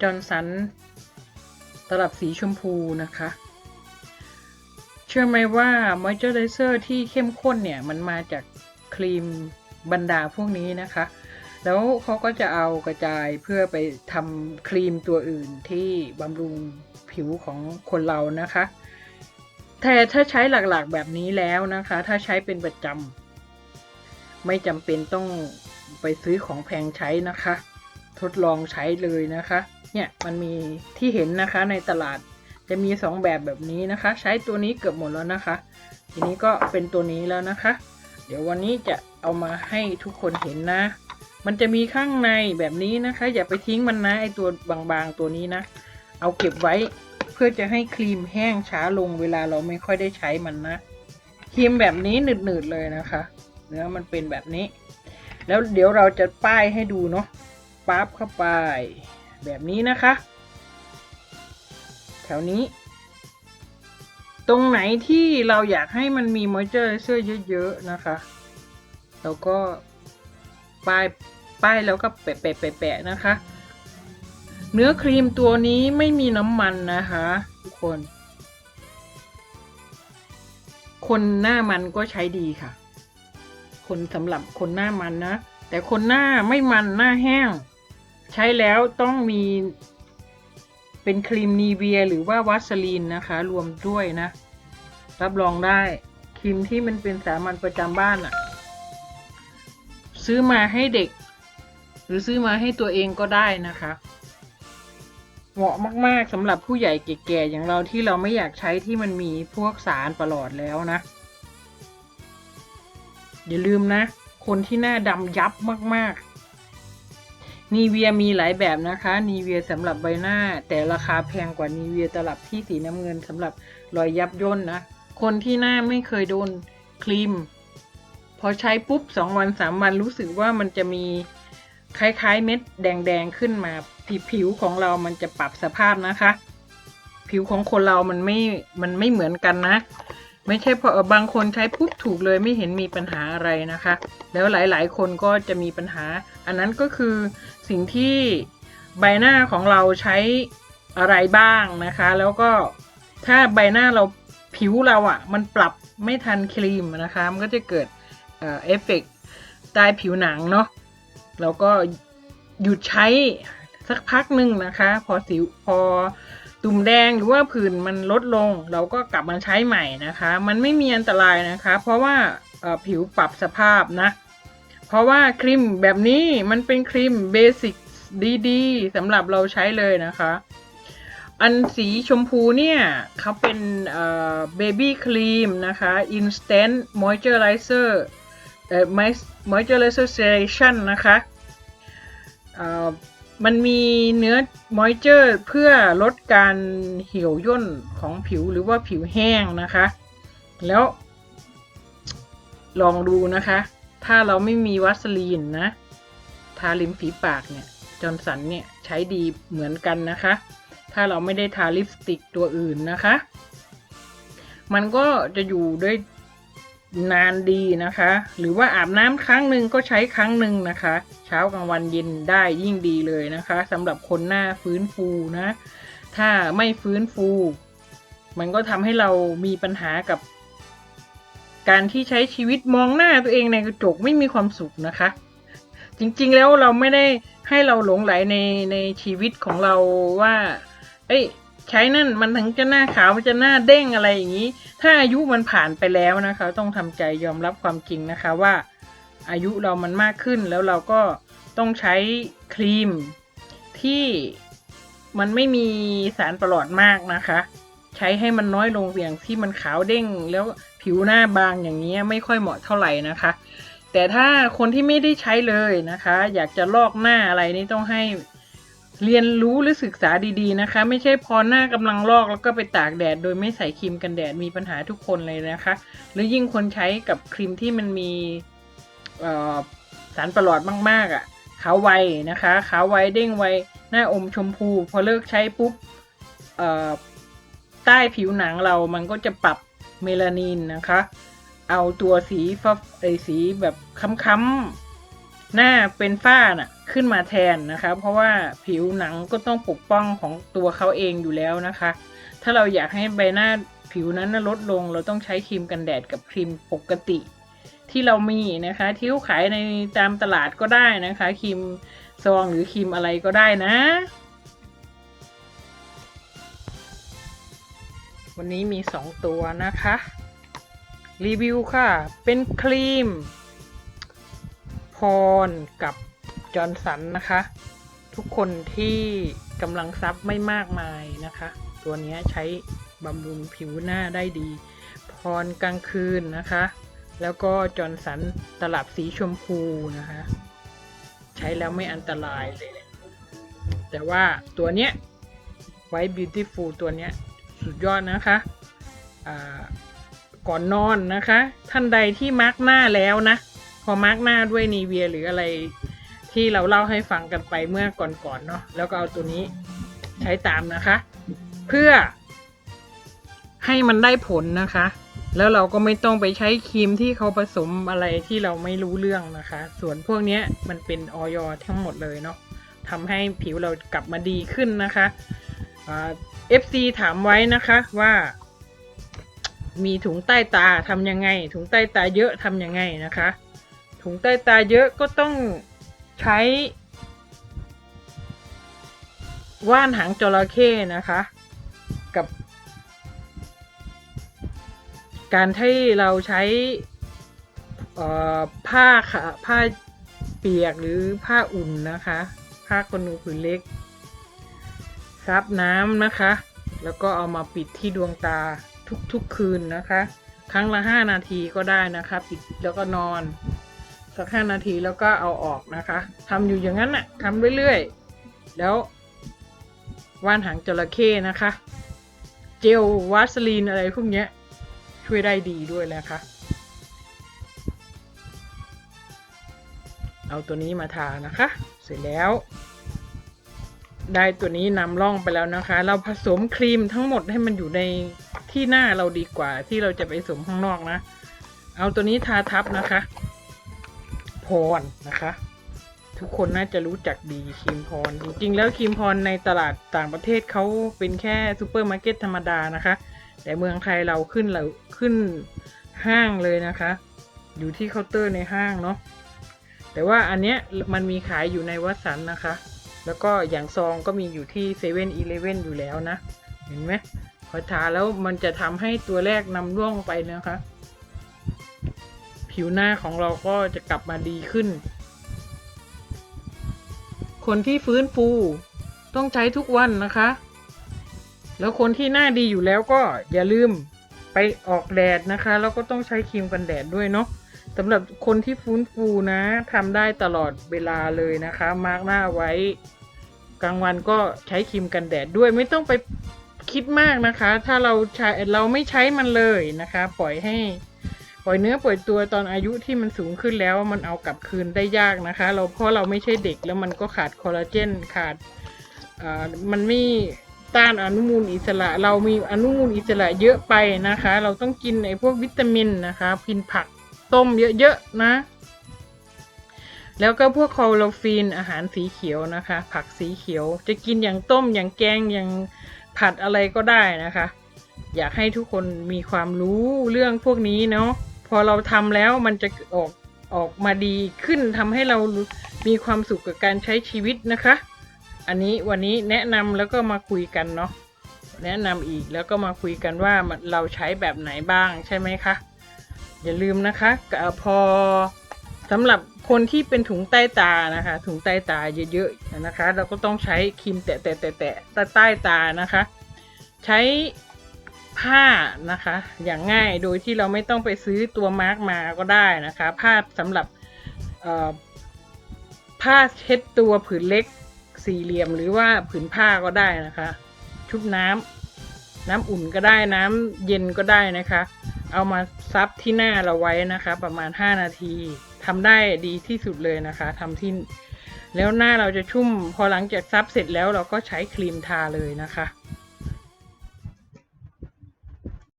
จอร์นสัน ตลับสีชมพูนะคะ เชื่อไหมว่ามอยเจอร์ไรเซอร์ที่เข้มข้นเนี่ย มันมาจากครีมบรรดาพวกนี้นะคะ แล้วเขาก็จะเอากระจายเพื่อไปทำครีมตัวอื่นที่บำรุงผิวของคนเรานะคะ แต่ถ้าใช้หลักๆแบบนี้แล้วนะคะ ถ้าใช้เป็นประจำไม่จำเป็นต้องไปซื้อของแพงใช้นะคะ ทดลองใช้เลยนะคะ เนี่ยมันมีที่เห็นนะคะในตลาดจะมีสองแบบแบบนี้นะคะ ใช้ตัวนี้เกือบหมดแล้วนะคะ ทีนี้ก็เป็นตัวนี้แล้วนะคะ เดี๋ยววันนี้จะเอามาให้ทุกคนเห็นนะ มันจะมีข้างในแบบนี้นะคะ อย่าไปทิ้งมันนะไอตัวบางๆตัวนี้นะ เอาเก็บไว้เพื่อจะให้ครีมแห้งช้าลงเวลาเราไม่ค่อยได้ใช้มันนะครีมแบบนี้หนืดๆเลยนะคะ เนื้อมันเป็นแบบนี้ แล้วเดี๋ยวเราจะป้ายให้ดูเนาะปั๊บเข้าไป แบบนี้นะคะ แถวนี้ ตรงไหนที่เราอยากให้มันมีมอยเจอร์เซอร์เยอะๆนะคะแล้วก็ป้ายป้ายแล้วก็แปะแปะแปะแปะนะคะ เนื้อครีมตัวนี้ไม่มีน้ำมันนะคะ ทุกคน คนหน้ามันก็ใช้ดีค่ะ คนสำหรับคนหน้ามันนะ แต่คนหน้าไม่มันหน้าแห้ง ใช้แล้วต้องมีเป็นครีมนีเวียหรือว่าวัสลีนนะคะ รวมด้วยนะ รับรองได้ครีมที่มันเป็นสามัญประจำบ้านอะซื้อมาให้เด็ก หรือซื้อมาให้ตัวเองก็ได้นะคะ เหมาะมาก ๆสำหรับผู้ใหญ่แก่ๆอย่างเราที่เราไม่อยากใช้ที่มันมีพวกสารประหลอดแล้วนะ อย่าลืมนะ คนที่หน้าดำยับมาก ๆ นีเวียมีหลายแบบนะคะ นีเวียสำหรับใบหน้า แต่ราคาแพงกว่านีเวียตลับที่สีน้ำเงินสำหรับรอยยับย่นนะ คนที่หน้าไม่เคยโดนครีม พอใช้ปุ๊บสองวันสามวันรู้สึกว่ามันจะมีคล้ายๆเม็ดแดงๆขึ้นมาผิวผิวของเรามันจะปรับสภาพนะคะ ผิวของคนเรามันไม่ มันไม่เหมือนกันนะ ไม่ใช่เพราะเอบางคนใช้ปุ๊บถูกเลยไม่เห็นมีปัญหาอะไรนะคะ แล้วหลายๆ คนก็จะมีปัญหา อันนั้นก็คือสิ่งที่ใบหน้าของเราใช้อะไรบ้างนะคะ แล้วก็ถ้าใบหน้าเราผิวเราอะ่ะ มันปรับไม่ทันครีมนะคะ มันก็จะเกิดเอ่อเอฟเฟกต์ใต้ผิวหนังเนาะแล้วก็หยุดใช้สักพักหนึ่งนะคะ พอสิวพอ ตุ่มแดงหรือว่าผื่นมันลดลง เราก็กลับมาใช้ใหม่นะคะ มันไม่มีอันตรายนะคะ เพราะว่าผิวปรับสภาพนะ เพราะว่าครีมแบบนี้มันเป็นครีมเบสิกดีๆสำหรับเราใช้เลยนะคะ อันสีชมพูเนี่ยเขาเป็นเอ่อเบบี้ครีมนะคะ instant moisturizer เอ่อ moisturization นะคะ มันมีเนื้อ moisture เพื่อลดการเหี่ยวย่นของผิวหรือว่าผิวแห้งนะคะ แล้ว ลองดูนะคะ ถ้าเราไม่มีวัสลีนนะ ทาริมฝีปากเนี่ยจอนสันเนี่ยใช้ดีเหมือนกันนะคะ ถ้าเราไม่ได้ทาลิปสติกตัวอื่นนะคะ มันก็จะอยู่ด้วย นานดีนะคะ หรือว่าอาบน้ำครั้งหนึ่งก็ใช้ครั้งหนึ่งนะคะ เช้ากลางวันเย็นได้ยิ่งดีเลยนะคะสำหรับคนหน้าฟื้นฟูนะ ถ้าไม่ฟื้นฟู มันก็ทำให้เรามีปัญหากับ การที่ใช้ชีวิตมองหน้าตัวเองในกระจกไม่มีความสุขนะคะ จริงๆแล้วเราไม่ได้ให้เราหลงไหลในในชีวิตของเราว่า เอ้ย ใช้นั่นมันถึงจะหน้าขาวมันจะหน้าเด้งอะไรอย่างนี้ ถ้าอายุมันผ่านไปแล้วนะคะ ต้องทำใจยอมรับความจริงนะคะว่า อายุเรามันมากขึ้นแล้วเราก็ต้องใช้ครีมที่มันไม่มีสารประหลอดมากนะคะ ใช้ให้มันน้อยลงอย่างที่มันขาวเด้ง แล้วผิวหน้าบางอย่างนี้ไม่ค่อยเหมาะเท่าไหร่นะคะ แต่ถ้าคนที่ไม่ได้ใช้เลยนะคะ อยากจะลอกหน้าอะไรนี่ต้องให้ เรียนรู้หรือศึกษาดีๆนะคะ ไม่ใช่พอหน้ากำลังลอกแล้วก็ไปตากแดด โดยไม่ใส่ครีมกันแดดมีปัญหาทุกคนเลยนะคะ หรือยิ่งคนใช้กับครีมที่มันมีสารประหลอดมากๆอะ่ะขาวไวนะคะขาวไวเด้งไวหน้าอมชมพู พอเลิกใช้ปุ๊บใต้ผิวหนังเรามันก็จะปรับเมลานินนะคะ เอาตัวสีฟ้าไอสีแบบค้ำ หน้าเป็นฝ้าน่ะขึ้นมาแทนนะคะเพราะว่าผิวหนังก็ต้องปกป้องของตัวเขาเองอยู่แล้วนะคะ ถ้าเราอยากให้ใบหน้าผิวนั้นลดลงเราต้องใช้ครีมกันแดดกับครีมปกติ ที่เรามีนะคะที่เขาขายในตามตลาดก็ได้นะคะครีมซองหรือครีมอะไรก็ได้นะ วันนี้มีสองตัวนะคะ รีวิวค่ะ เป็นครีม พรกับจอร์นสันนะคะ ทุกคนที่กำลังซับไม่มากมายนะคะ ตัวนี้ใช้บำรุงผิวหน้าได้ดี พรกลางคืนนะคะ แล้วก็จอร์นสันตลับสีชมพูนะคะ ใช้แล้วไม่อันตรายเลยแหละแต่ว่าตัวเนี้ยไว้ beautiful ตัวเนี้ยสุดยอดนะคะก่อนนอนนะคะ ท่านใดที่มาร์กหน้าแล้วนะ พอมาร์กหน้าด้วยนีเวียหรืออะไรที่เราเล่าให้ฟังกันไปเมื่อก่อนๆเนาะแล้วก็เอาตัวนี้ใช้ตามนะคะ เพื่อให้มันได้ผลนะคะ แล้วเราก็ไม่ต้องไปใช้ครีมที่เขาผสมอะไรที่เราไม่รู้เรื่องนะคะ ส่วนพวกนี้มันเป็นออยทั้งหมดเลยเนาะทำให้ผิวเรากลับมาดีขึ้นนะคะเอ่า FC ถามไว้นะคะว่า มีถุงใต้ตาทำยังไง ถุงใต้ตาเยอะทำยังไงนะคะ ถุงใต้ตาเยอะก็ต้องใช้ ว่านหางจระเข้นะคะ กับ การที่เราใช้ผ้าขาผ้าเปียกหรือผ้าอุ่นนะคะ ผ้าขนหนูผืนเล็กซับน้ำนะคะ แล้วก็เอามาปิดที่ดวงตาทุกๆคืนนะคะ ครั้งละห้านาทีก็ได้นะคะ ปิดแล้วก็นอน สักห้านาทีแล้วก็เอาออกนะคะทำอยู่อย่างนั้นน่ะทำเรื่อยๆ แล้วว่านหางจระเข้นะคะ เจลวาสลีนอะไรพวกเนี้ยช่วยได้ดีด้วยนะคะ เอาตัวนี้มาทานะคะ เสร็จแล้ว ได้ตัวนี้นำร่องไปแล้วนะคะ เราผสมครีมทั้งหมดให้มันอยู่ในที่หน้าเราดีกว่าที่เราจะไปผสมข้างนอกนะ เอาตัวนี้ทาทับนะคะ พรนะคะ ทุกคนน่าจะรู้จักดีครีมพร จริงๆ แล้วครีมพรในตลาดต่างประเทศเขาเป็นแค่ซูเปอร์มาร์เก็ตธรรมดานะคะ แต่เมืองไทยเราขึ้นเราขึ้นห้างเลยนะคะ อยู่ที่เคาน์เตอร์ในห้างเนาะแต่ว่าอันเนี้ยมันมีขายอยู่ในวัดสันนะคะ แล้วก็อย่างซองก็มีอยู่ที่เซเว่นอีเลเว่นอยู่แล้วนะ เห็นไหมพอทาแล้วมันจะทำให้ตัวแรกนำร่วงไปนะคะ ผิวหน้าของเราก็จะกลับมาดีขึ้น คนที่ฟื้นฟูต้องใช้ทุกวันนะคะ แล้วคนที่หน้าดีอยู่แล้วก็อย่าลืมไปออกแดดนะคะ แล้วก็ต้องใช้ครีมกันแดดด้วยเนาะสำหรับคนที่ฟื้นฟูนะทำได้ตลอดเวลาเลยนะคะ มาร์กหน้าไว้ กลางวันก็ใช้ครีมกันแดดด้วยไม่ต้องไปคิดมากนะคะ ถ้าเราใช้เราไม่ใช้มันเลยนะคะ ปล่อยให้ ปล่อยเนื้อปล่อยตัวตอนอายุที่มันสูงขึ้นแล้วมันเอากลับคืนได้ยากนะคะ เราเพราะเราไม่ใช่เด็กแล้วมันก็ขาดคอลลาเจนขาดมันไม่ต้านอนุมูลอิสระ เรามีอนุมูลอิสระเยอะไปนะคะ เราต้องกินไอ้พวกวิตามินนะคะกินผักต้มเยอะๆนะ แล้วก็พวกคลอโรฟีนอาหารสีเขียวนะคะ ผักสีเขียว จะกินอย่างต้มอย่างแกงอย่างผัดอะไรก็ได้นะคะ อยากให้ทุกคนมีความรู้เรื่องพวกนี้เนาะ พอเราทำแล้วมันจะออกออกมาดีขึ้นทำให้เรามีความสุขกับการใช้ชีวิตนะคะ อันนี้วันนี้แนะนำแล้วก็มาคุยกันเนาะแนะนำอีกแล้วก็มาคุยกันว่าเราใช้แบบไหนบ้างใช่ไหมคะ อย่าลืมนะคะพอสำหรับคนที่เป็นถุงใต้ตานะคะ ถุงใต้ตาเยอะๆนะคะ เราก็ต้องใช้ครีมแตะแตะแตะแตะใต้ใต้ตานะคะ ใช้ ผ้านะคะ อย่างง่ายโดยที่เราไม่ต้องไปซื้อตัวมาร์กมาก็ได้นะคะ ผ้าสำหรับผ้าเช็ดตัวผืนเล็กสี่เหลี่ยมหรือว่าผืนผ้าก็ได้นะคะ ชุบน้ำน้ำอุ่นก็ได้น้ำเย็นก็ได้นะคะ เอามาซับที่หน้าเราไว้นะคะ ประมาณ 5 นาทีทำได้ดีที่สุดเลยนะคะทำที่แล้วหน้าเราจะชุ่ม พอหลังจากซับเสร็จแล้วเราก็ใช้ครีมทาเลยนะคะ